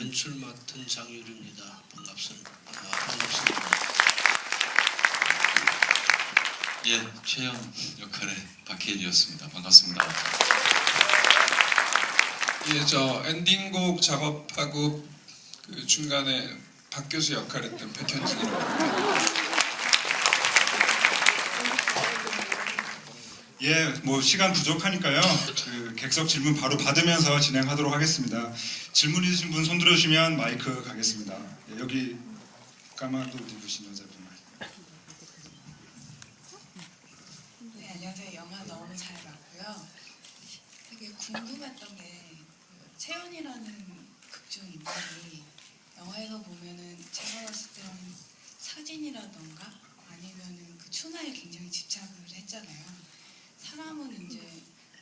연출 맡은 장유리입니다. 반갑습니다. 아, 반갑습니다. 예, 최영 역할의 박혜인이었습니다. 반갑습니다. 예, 저 엔딩곡 작업하고 그 중간에 박 교수 역할했던 백현진이라고 합니다. 예, 뭐 시간 부족하니까요. 그 객석 질문 바로 받으면서 진행하도록 하겠습니다. 질문 있으신 분 손 들어 주시면 마이크 가겠습니다. 예, 여기 옷 입으신 여자분. 네, 안녕하세요. 영화 너무 잘 봤고요. 되게 궁금했던 게그 채연이라는 극중 인물이 영화에서 보면은 제가 봤을 때는 사진이라던가 아니면은 그 춘화에 굉장히 집착을 했잖아요. 사람은 이제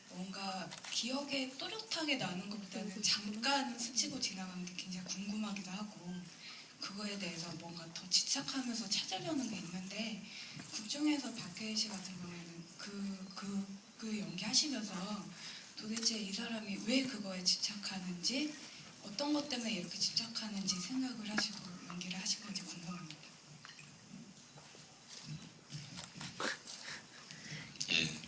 뭔가 기억에 또렷하게 나는 것보다는 잠깐 스치고 지나가는 게 굉장히 궁금하기도 하고 그거에 대해서 뭔가 더 집착하면서 찾으려는 게 있는데 국중에서 박해일 씨 같은 경우에는 그, 그, 그 연기하시면서 도대체 이 사람이 왜 그거에 집착하는지 어떤 것 때문에 이렇게 집착하는지 생각을 하시고 연기를 하신 건지 궁금합니다. 예,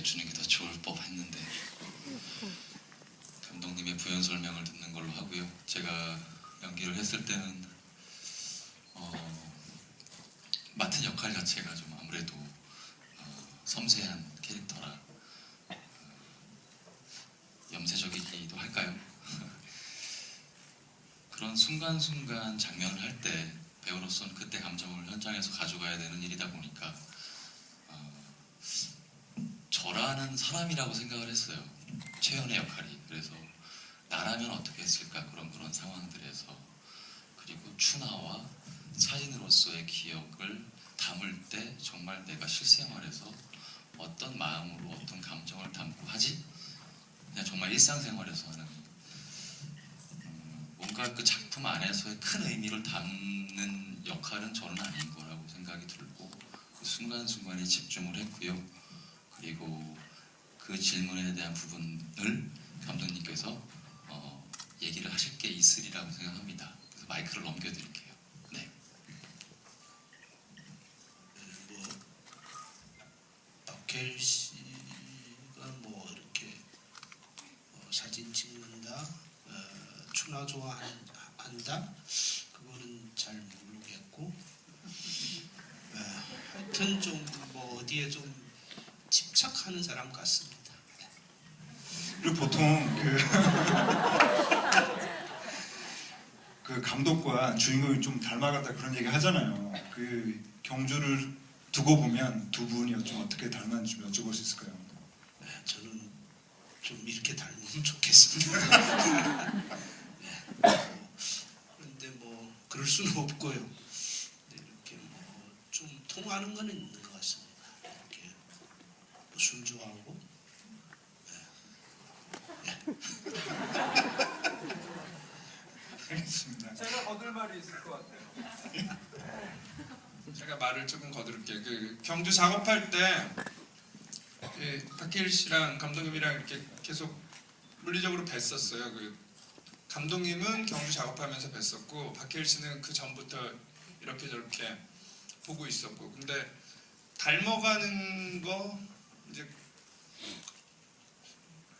여쭈는 게 더 좋을 법했는데 감독님의 부연 설명을 듣는 걸로 하고요. 제가 연기를 했을 때는 어, 맡은 역할 자체가 좀 아무래도 어, 섬세한 캐릭터라 어, 염세적이기도 할까요? 그런 순간순간 장면을 할 때 배우로서는 그때 감정을 현장에서 가져가야 되는 일이다 보니까 어, 저라는 사람이라고 생각을 했어요. 최연의 역할이 그래서 나라면 어떻게 했을까 그런 그런 상황들에서 그리고 추나와 사진으로서의 기억을 담을 때 정말 내가 실생활에서 어떤 마음으로 어떤 감정을 담고 하지? 그냥 정말 일상생활에서 하는 음, 뭔가 그 작품 안에서의 큰 의미를 담는 역할은 저는 아닌 거라고 생각이 들고 그 순간순간에 집중을 했고요. 그리고 그 질문에 대한 부분을 감독님께서 어, 얘기를 하실 게 있으리라고 생각합니다. 그래서 마이크를 넘겨드릴게요. 네. 뭐 박해일 씨가 뭐 이렇게 어, 사진 찍는다, 어, 추나 좋아한다, 그거는 잘 모르겠고, 어, 하여튼 좀 뭐 어디에 좀 집착하는 사람 같습니다. 그리고 보통 그, 그 감독과 주인공이 좀 닮아갔다 그런 얘기 하잖아요. 그 경주를 두고 보면 두 분이 좀 어떻게 닮았는지 좀 여쭤볼 수 있을까요? 네, 저는 좀 이렇게 닮으면 좋겠습니다. 네, 뭐, 그런데 뭐 그럴 수는 없고요. 근데 이렇게 뭐 좀 통하는 거는 있는 것 술 좋아하고 알겠습니다. 제가 거둘 말이 있을 것 같아요. 제가 말을 조금 거들을게요. 그 경주 작업할 때그 박해일 씨랑 감독님이랑 이렇게 계속 물리적으로 뵀었어요. 그 감독님은 경주 작업하면서 뵀었고 박해일 씨는 그 전부터 이렇게 저렇게 보고 있었고 근데 닮아가는 거 이제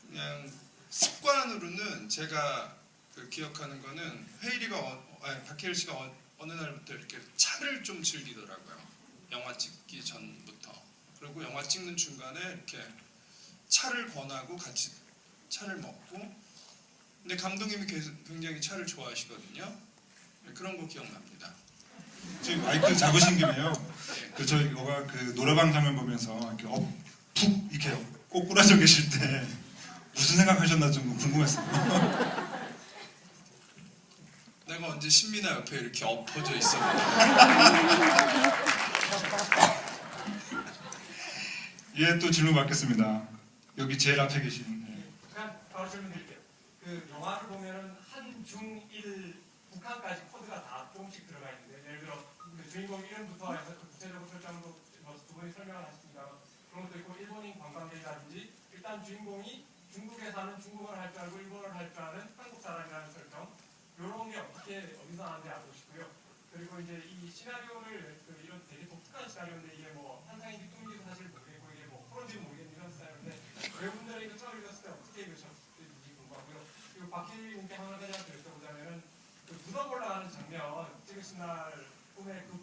그냥 습관으로는 제가 그 기억하는 거는 회일이가 어, 아니 박해일 씨가 어, 어느 날부터 이렇게 차를 좀 즐기더라고요. 영화 찍기 전부터. 그리고 영화 찍는 중간에 이렇게 차를 권하고 같이 차를 먹고. 근데 감독님이 계속 굉장히 차를 좋아하시거든요. 네, 그런 거 기억납니다. 지금 마이크 잡으신 김에요. 네. 그 저희 거가 그 노래방 장면 보면서 이렇게 업, 푹 이렇게 꼬꾸라져 계실 때 무슨 생각하셨나 좀 궁금했어요. 내가 언제 신민아 옆에 이렇게 엎어져 있었는데 예, 또 질문 받겠습니다. 여기 제일 앞에 계신. 네. 그냥 바로 질문 드릴게요. 그 영화를 보면은 한, 중, 일, 북한까지 코드가 다 조금씩 들어가 있는데 예를 들어 그 주인공 이름부터 해서 그 구체적으로 설정도 뭐두 분이 설명을 하셨습니다. 그런 것도 있고 일본인 관광객이라든지 일단 주인공이 중국에 사는 중국어를 할 줄 알고 일본어를 할 줄 아는 한국 사람이라는 설정 이런 게 어떻게 어디서 나는지 알고 싶고요. 그리고 이제 이 시나리오를 그 이런 되게 독특한 시나리오인데 이게 뭐 환상인지 꿈인지도 사실 모르겠고 이게 뭐 프로인지 모르겠는 이런 스타일인데 외국분들이 이거 처음 읽었을 때 어떻게 읽으셨는지 궁금하고요. 그리고 박희님께 하나 대략 여쭤보자면은 그 무덤 올라가는 장면 찍으신 날 꿈에 그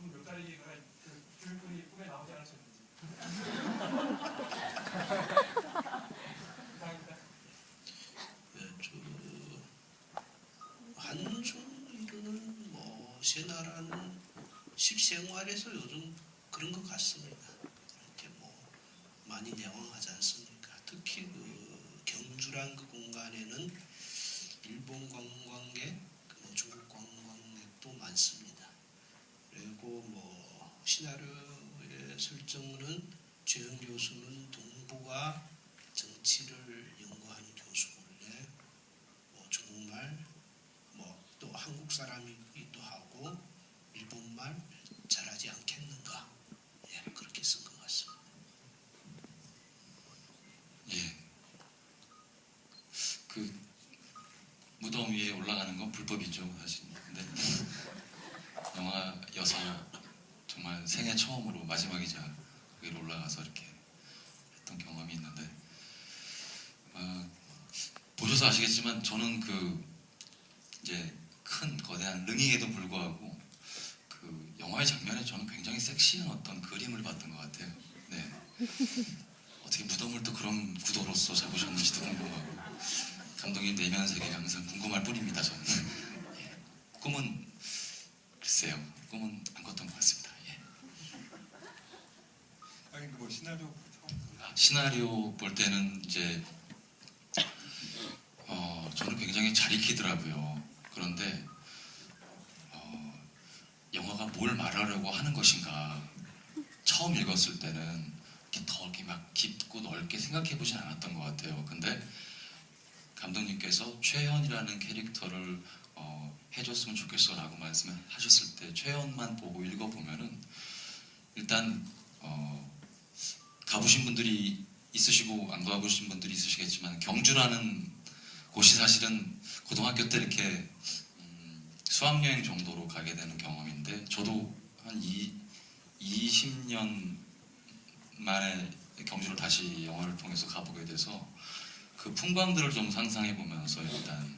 식생활에서 요즘 그런 것 같습니다. 이렇게 뭐 많이 내왕하지 않습니까? 특히 그 경주란 그 공간에는 일본 관광객, 뭐 중국 관광객도 많습니다. 그리고 뭐 시나리오의 설정은 최현 교수는 동북아 정치를 연구하는 교수 원래 뭐 정말 뭐 또 한국 사람이기도 하고 일본말 잘하지 않겠는가 예 그렇게 쓴 것 같습니다. 예. 그 무덤 위에 올라가는 건 사실. 근데 영화 여서 정말 생애 처음으로 마지막이자 거기로 올라가서 이렇게 했던 경험이 있는데 어, 보셔서 아시겠지만 저는 그 이제 큰 거대한 릉이에도 불구하고 그 영화의 장면에 저는 굉장히 섹시한 어떤 그림을 봤던 것 같아요. 네. 어떻게 무덤을 또 그런 구도로서 잡으셨는지도 궁금하고 감독님 내면 세계가 항상 궁금할 뿐입니다 저는 예. 꿈은 글쎄요 꿈은 안 꿨던 것 같습니다 예. 아니 뭐 시나리오 처음 시나리오 볼 때는 이제 어, 저는 굉장히 잘 익히더라고요 그런데 어, 영화가 뭘 말하려고 하는 것인가 처음 읽었을 때는 이렇게 더 이렇게 막 깊고 넓게 생각해 보진 않았던 것 같아요. 근데 감독님께서 최현이라는 캐릭터를 어, 해줬으면 좋겠어라고 말씀하셨을 때 최현만 보고 읽어보면은 일단 어, 가보신 분들이 있으시고 안 가보신 분들이 있으시겠지만 경주라는 곳이 사실은 고등학교 때 이렇게 음, 수학여행 정도로 가게 되는 경험인데 저도 한 이, 20년 만에 경주를 다시 영화를 통해서 가보게 돼서 그 풍광들을 좀 상상해 보면서 일단 어,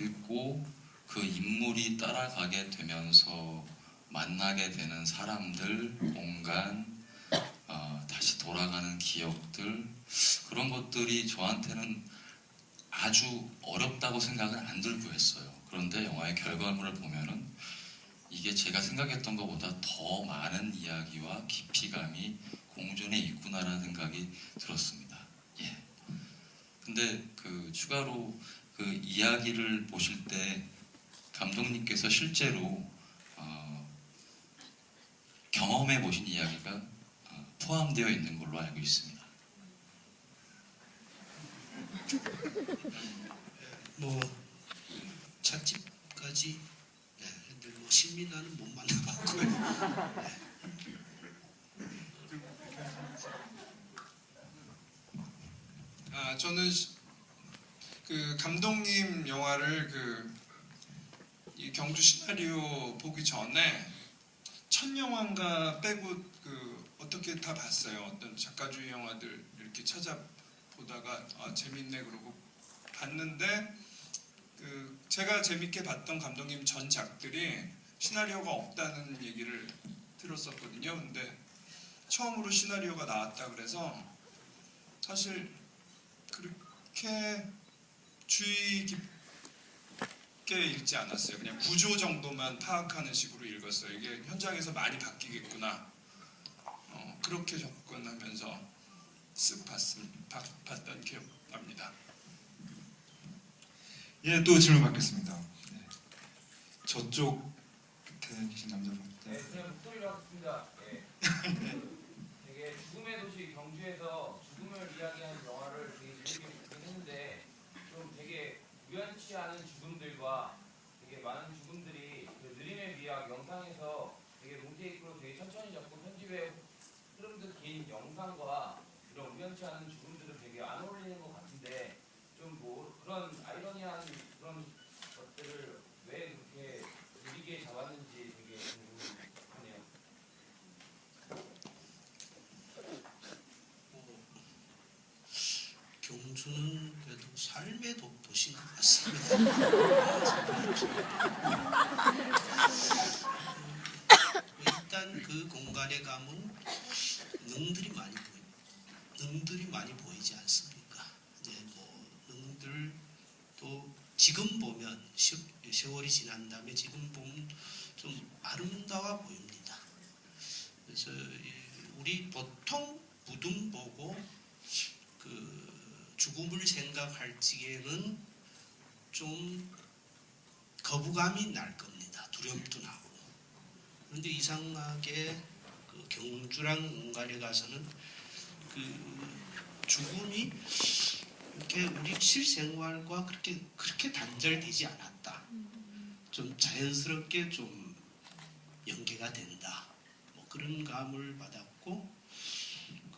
읽고 그 인물이 따라가게 되면서 만나게 되는 사람들, 공간, 어, 다시 돌아가는 기억들 그런 것들이 저한테는 아주 어렵다고 생각은 안 들고 했어요. 그런데 영화의 결과물을 보면은 이게 제가 생각했던 것보다 더 많은 이야기와 깊이감이 공존해 있구나라는 생각이 들었습니다. 예. 근데 그 추가로 그 이야기를 보실 때 감독님께서 실제로 어, 경험해 보신 이야기가 어, 포함되어 있는 걸로 알고 있습니다. 뭐 찻집까지 예, 근데 뭐 신민아는 못 만나봤고요. 아 저는 시- 그 감독님 영화를 그 이 경주 시나리오 보기 전에 첫 영화인가 빼고 그 어떻게 다 봤어요. 어떤 작가주의 영화들 이렇게 찾아보다가 아 재밌네 그러고 봤는데 그 제가 재밌게 봤던 감독님 전작들이 시나리오가 없다는 얘기를 들었었거든요. 근데 처음으로 시나리오가 나왔다 그래서 사실 그렇게 주의 깊게 읽지 않았어요. 그냥 구조 정도만 파악하는 식으로 읽었어요. 이게 현장에서 많이 바뀌겠구나. 어, 그렇게 접근하면서 쓱 봤음, 봤, 봤던 기억 납니다. 예, 또 질문 받겠습니다. 네. 저쪽 끝에 계신 남자분. 네, 그냥 목소리로 하겠습니다. 예. 되게 죽음의 도시 경주에서 죽음을 이야기하는 영화를 되게 재밌게 보긴 했는데 좀 되게 우연치 않은 죽음들과 되게 많은 죽음들이 그 느림의 미학 영상에서 되게 롱테이크로 되게 천천히 잡고 편집의 흐름들 긴 영상과 이런 우연치 않은 죽음들은 되게 안 어울리는 것 같은데 좀 뭐 그런 아이러니한 그런 것들을 왜 그렇게 느리게 잡았는지 되게 궁금하네요. 뭐 경주는 삶의 도시인 것 같습니다. 일단 그 공간에 가면 능들이 많이 보이, 능들이 많이 보이지 않습니까? 이제 뭐 능들 또 지금 보면 시, 세월이 지난 다음에 지금 보면 좀 아름다워 보입니다. 그래서 이 우리 보통 무덤 보고 그 죽음을 생각할 적에는 좀 거부감이 날 겁니다. 두려움도 나고. 그런데 이상하게 그 경주랑 공간에 가서는 그 죽음이 이렇게 우리 실생활과 그렇게 그렇게 단절되지 않았다. 좀 자연스럽게 좀 연계가 된다. 뭐 그런 감을 받았고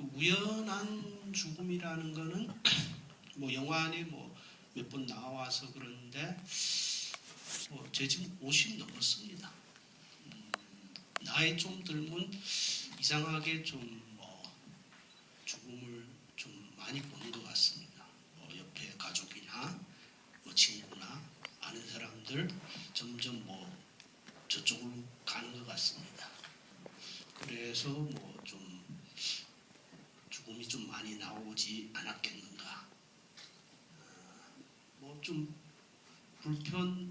그 우연한 죽음이라는 거는 뭐 영화 안에 뭐 몇 번 나와서 그런데 뭐제 지금 50 넘었습니다. 음, 나이 좀 들면 이상하게 좀 뭐 죽음을 좀 많이 보는 것 같습니다. 뭐 옆에 가족이나 뭐 친구나 아는 사람들 점점 뭐 저쪽으로 가는 것 같습니다. 그래서 뭐 좀 죽음이 좀 많이 나오지 않았겠는가. 뭐 좀 불편하게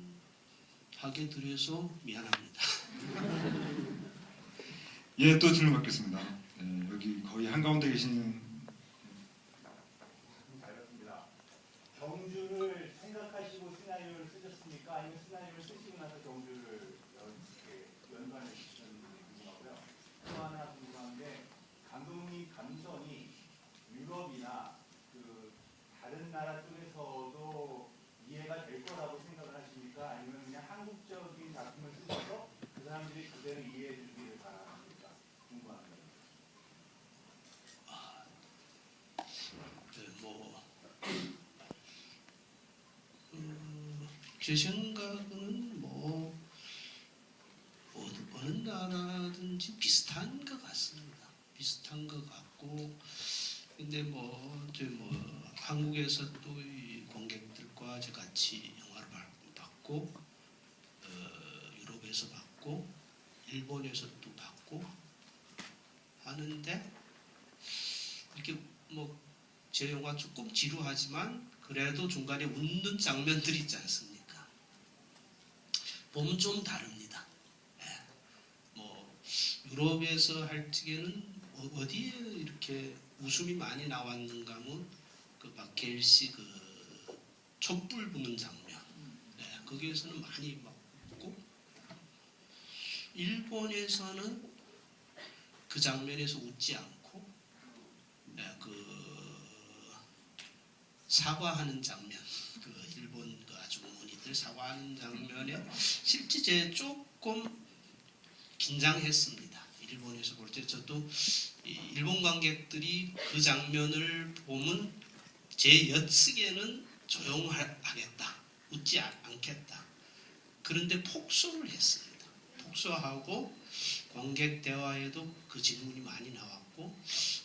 드려서 미안합니다. 예, 또 질문 받겠습니다. 예, 여기 거의 한가운데 계시는 잘 봤습니다. 경주를 생각하시고 시나리오를 쓰셨습니까? 아니면 시나리오를 쓰시고 나서 경주를 이렇게 연관해 주셨는지 궁금하고요. 또 하나 궁금한 게 감독님 감성이 유럽이나 그 다른 나라 쪽에서도 이해가 될 거라고 생각을 하십니까? 아니면 그냥 한국적인 작품을 쓰셔서 그 사람들이 그대로 이해해 주기를 바랍니까? 궁금합니다. 네, 뭐, 음, 제 생각은 뭐 어느, 어느 나라든지 비슷한 것 같습니다. 비슷한 것 같고, 근데 뭐 이제 뭐 한국에서 또이 관객들과 같이 영화를 봐- 봤고, 어, 유럽에서 봤고, 일본에서 또 봤고 하는데 이렇게 뭐 제 영화 조금 지루하지만 그래도 중간에 웃는 장면들이 있지 않습니까? 보면 좀 다릅니다. 예. 뭐 유럽에서 할 적에는 어- 어디에 이렇게 웃음이 많이 나왔는가 하면 그 박해일 씨그 촛불 부는 장면, 예. 거기에서는 많이 막 웃고 일본에서는 그 장면에서 웃지 않고 예, 그 사과하는 장면, 그그 아주머니들 사과하는 장면에 실제 제 조금 긴장했습니다. 일본에서 볼 때 저도 이 일본 관객들이 그 장면을 보면 제 엿쓰기에는 조용하겠다, 웃지 않- 않겠다. 그런데 폭소를 했습니다. 폭소하고 관객 대화에도 그 질문이 많이 나왔고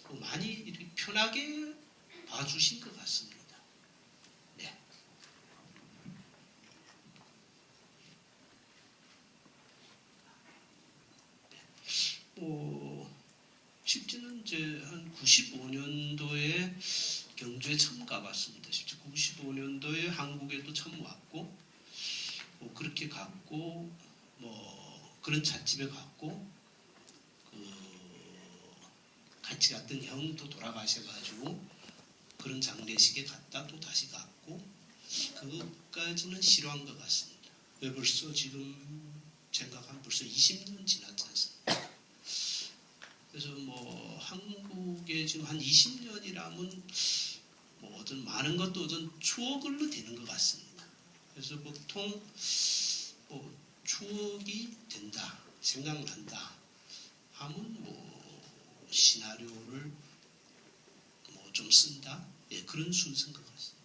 또 많이 이렇게 편하게 봐주신 것 같습니다. 네. 뭐 실제는 이제 한 95년도에 경주에 처음 가봤습니다. 실제 95년도에 한국에도 처음 왔고 뭐 그렇게 갔고 뭐 그런 찻집에 갔고 그 같이 갔던 형도 돌아가셔가지고 그런 장례식에 갔다 또 다시 갔고 그것까지는 싫어한 것 같습니다. 왜 벌써 지금 생각하면 벌써 20년 지났지 않습니까? 그래서 뭐 한국에 지금 한 20년이라면 뭐 어떤 많은 것도 어떤 추억으로 되는 것 같습니다. 그래서 보통 뭐 추억이 된다, 생각난다 하면 뭐 시나리오를 뭐 좀 쓴다, 예, 그런 순서인 것 같습니다.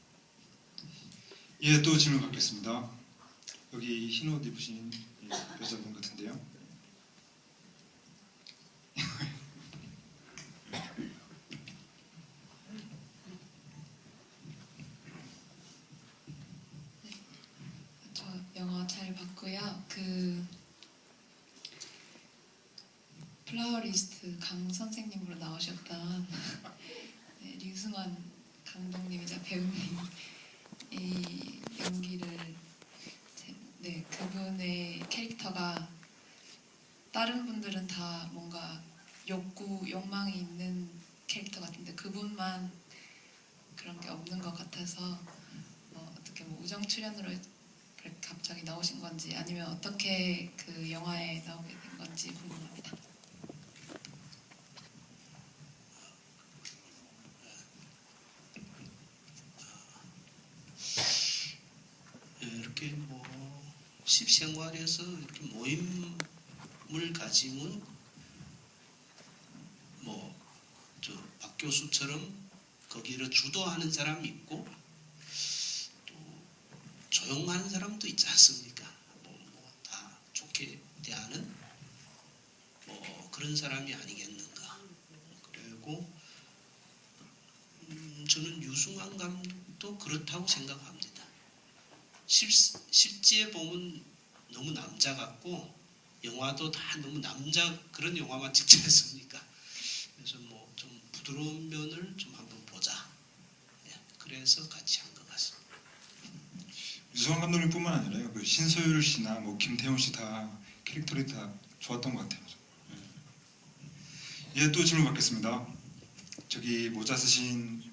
예, 또 질문 받겠습니다. 여기 흰 옷 입으신 예, 여자분 같은데요. 잘 봤고요. 그 플라워리스트 강 선생님으로 나오셨던 네, 류승원 감독님이자 배우님 이 연기를 제- 네 그분의 캐릭터가 다른 분들은 다 뭔가 욕구 욕망이 있는 캐릭터 같은데 그분만 그런 게 없는 것 같아서 뭐 어떻게 뭐 우정 출연으로 갑자기 나오신 건지 아니면 어떻게 그 영화에 나오게 된 건지 궁금합니다. 예, 이렇게 뭐 십생활에서 이렇게 모임을 가지면 뭐저 박 교수처럼 거기를 주도하는 사람이 있고 또 조용한 사람도 있지 않습니까? 뭐다 좋게 대하는 뭐 그런 사람이 아니겠는가. 그리고 음, 저는 유승환 감독도 그렇다고 생각합니다. 실, 실제 보면 너무 남자 같고 영화도 다 너무 남자 그런 영화만 찍지 않습니까? 그래서 뭐 좀 부드러운 면을 좀 한번 보자. 예, 그래서 같이 한 것 같습니다. 유승환 감독님뿐만 아니라요. 그 신소율 씨나 뭐 김태훈 씨 다 캐릭터들이 다 좋았던 것 같아요. 예, 또 질문 받겠습니다. 저기 모자 쓰신